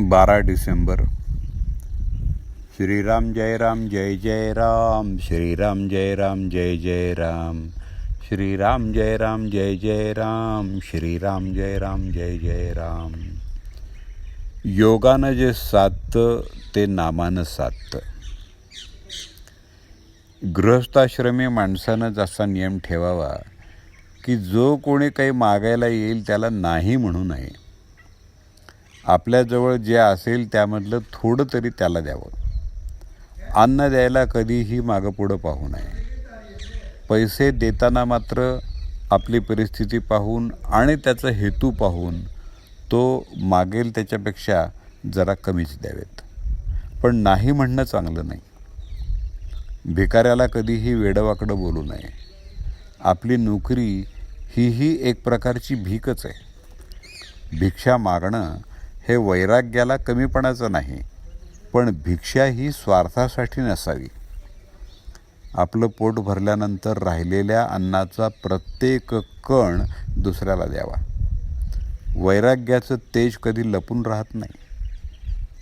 बारा डिसेंबर. श्रीराम जय राम जय जय राम. श्रीराम जय राम जय जय राम. श्रीराम जय राम जय जय राम. श्रीराम जय राम जय जय राम. योगानं जे साधतं ते नामानं साधतं. गृहस्थाश्रमी माणसानं जसा नियम ठेवावा की जो कोणी काही मागायला येईल त्याला नाही म्हणू नये. आपल्याजवळ जे असेल त्यामधलं थोडं तरी त्याला द्यावं. अन्न द्यायला कधीही मागं पुढं पाहू नये. पैसे देताना मात्र आपली परिस्थिती पाहून आणि त्याचा हेतू पाहून तो मागेल त्याच्यापेक्षा जरा कमीच द्यावेत. पण नाही म्हणणं चांगलं नाही. भिकाऱ्याला कधीही वेडवाकडं बोलू नये. आपली नोकरी हीही एक प्रकारची भीकच आहे. भिक्षा मागणं हे वैराग्याला कमीपणाचं नाही पण भिक्षा ही स्वार्थासाठी नसावी. आपलं पोट भरल्यानंतर राहिलेल्या अन्नाचा प्रत्येक कण दुसऱ्याला द्यावा. वैराग्याचं तेज कधी लपून राहत नाही.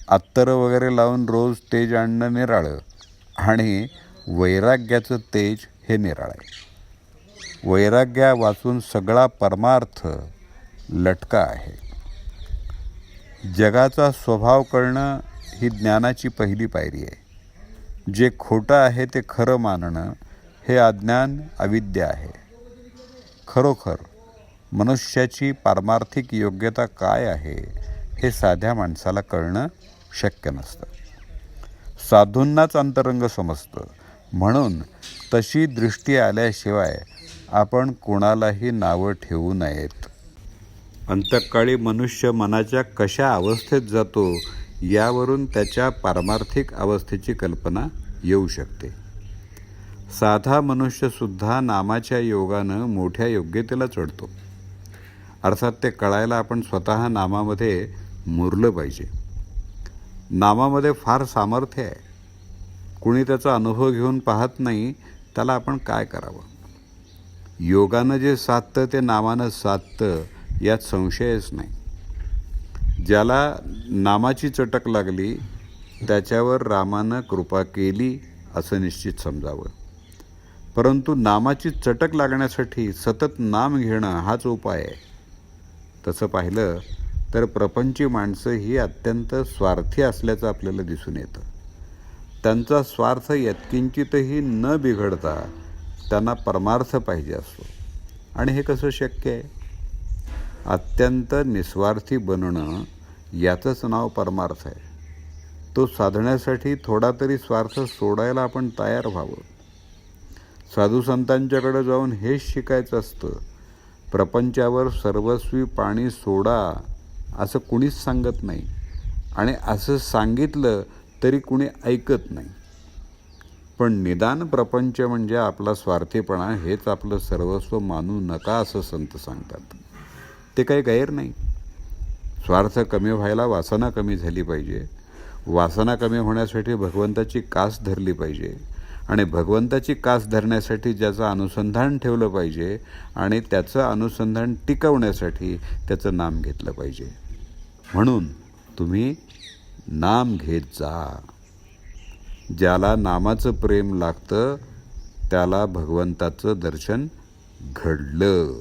अत्तर वगैरे लावून रोज तेज आणणं निराळं आणि वैराग्याचं तेज हे निराळं आहे. वैराग्या वाचून सगळा परमार्थ लटका आहे. जगाचा स्वभाव कळणं ही ज्ञानाची पहिली पायरी आहे. जे खोटं आहे ते खरं मानणं हे अज्ञान अविद्य आहे. खरोखर मनुष्याची पारमार्थिक योग्यता काय आहे हे साध्या माणसाला कळणं शक्य नसतं. साधूंनाच अंतरंग समजतं. म्हणून तशी दृष्टी आल्याशिवाय आपण कोणालाही नावं ठेवू नयेत. अंतकाळी मनुष्य मनाच्या कशा अवस्थेत जातो यावरून त्याच्या पारमार्थिक अवस्थेची कल्पना येऊ शकते. साधा मनुष्यसुद्धा नामाच्या योगानं मोठ्या योग्यतेला चढतो. अर्थात ते कळायला आपण स्वतः नामामध्ये मुरलं पाहिजे. नामामध्ये फार सामर्थ्य आहे. कुणी त्याचा अनुभव घेऊन पाहत नाही त्याला आपण काय करावं? योगानं जे साधतं ते नामानं साधतं यात संशयच नाही. ज्याला नामाची चटक लागली त्याच्यावर रामानं कृपा केली असं निश्चित समजावं. परंतु नामाची चटक लागण्यासाठी सतत नाम घेणं हाच उपाय आहे. तसं पाहिलं तर प्रपंची माणसं ही अत्यंत स्वार्थी असल्याचं आपल्याला दिसून येतं. त्यांचा स्वार्थ यत्किंचितही न बिघडता त्यांना परमार्थ पाहिजे असतो. आणि हे कसं शक्य आहे? अत्यंत निस्वार्थी बनणं याचंच नाव परमार्थ आहे. तो साधण्यासाठी थोडा तरी स्वार्थ सोडायला आपण तयार व्हावं. साधू संतांच्याकडे जाऊन हेच शिकायचं असतं प्रपंचावर सर्वस्वी पाणी सोडा असं कुणीच सांगत नाही आणि असं सांगितलं तरी कुणी ऐकत नाही. पण निदान प्रपंच म्हणजे आपला स्वार्थीपणा हेच आपलं सर्वस्व मानू नका असं संत सांगतात. ते काही गैर नाही. स्वार्थ कमी व्हायला वासना कमी झाली पाहिजे. वासना कमी होण्यासाठी भगवंताची कास धरली पाहिजे. आणि भगवंताची कास धरण्यासाठी ज्याचं अनुसंधान ठेवलं पाहिजे आणि त्याचं अनुसंधान टिकवण्यासाठी त्याचं नाम घेतलं पाहिजे. म्हणून तुम्ही नाम घेत जा. ज्याला नामाचं प्रेम लागतं त्याला भगवंताचं दर्शन घडलं.